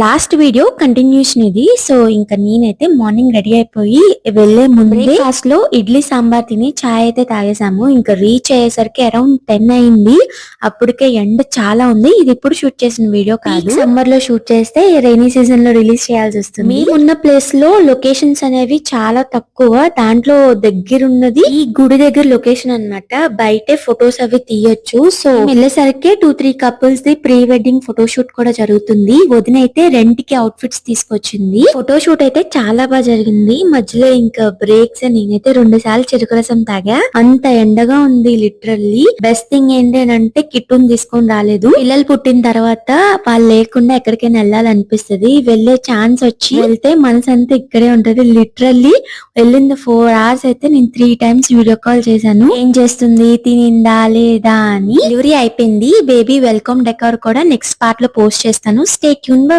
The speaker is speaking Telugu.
లాస్ట్ వీడియో కంటిన్యూషన్ ఇది. సో ఇంకా నేనైతే మార్నింగ్ రెడీ అయిపోయి వెళ్ళే ముందు బ్రేక్ఫాస్ట్లో ఇడ్లీ సాంబార్ తిని చాయ్ అయితే తాగేసాము ఇంకా రీచ్ అయ్యేసరికి అరౌండ్ టెన్ అయింది. అప్పటికే ఎండ చాలా ఉంది. ఇది ఇప్పుడు షూట్ చేసిన వీడియో కాదు. సమ్మర్లో షూట్ చేస్తే రైనీ సీజన్లో రిలీజ్ చేయాల్సి వస్తుంది. మేము ఉన్న ప్లేస్లో లొకేషన్స్ అనేవి చాలా తక్కువ. దాంట్లో దగ్గరున్నది ఈ గుడి దగ్గర లొకేషన్ అన్నమాట. బయటే ఫొటోస్ అవి తీయొచ్చు. సో వెళ్ళేసరికి two three couples the pre wedding photo shoot కూడా జరుగుతుంది. వదిన అయితే రెంట్కి అవుట్ ఫిట్స్ తీసుకొచ్చింది. ఫోటో షూట్ అయితే చాలా బాగా జరిగింది. మధ్యలో ఇంకా బ్రేక్స్ నేనైతే రెండు సార్లు చెరుకు రసం తాగా. అంత ఎండగా ఉంది లిటరల్లీ బెస్ట్ థింగ్ ఏంటి అని అంటే కిట్టుని తీసుకొని రాలేదు. పిల్లలు పుట్టిన తర్వాత వాళ్ళు లేకుండా ఎక్కడికైనా వెళ్ళాలనిపిస్తుంది. వెళ్ళే ఛాన్స్ వచ్చి వెళ్తే మనసు అంతా ఇక్కడే ఉంటది. లిటరల్లీ వెళ్ళింది ఫోర్ అవర్స్ అయితే నేను త్రీ టైమ్స్ వీడియో కాల్ చేశాను. ఏం చేస్తుంది? తినిందా లేదా అని. డెలివరీ అయిపోయింది. బేబీ వెల్కమ్ డెకర్ కూడా నెక్స్ట్ పార్ట్లో పోస్ట్ చేస్తాను. Stay tune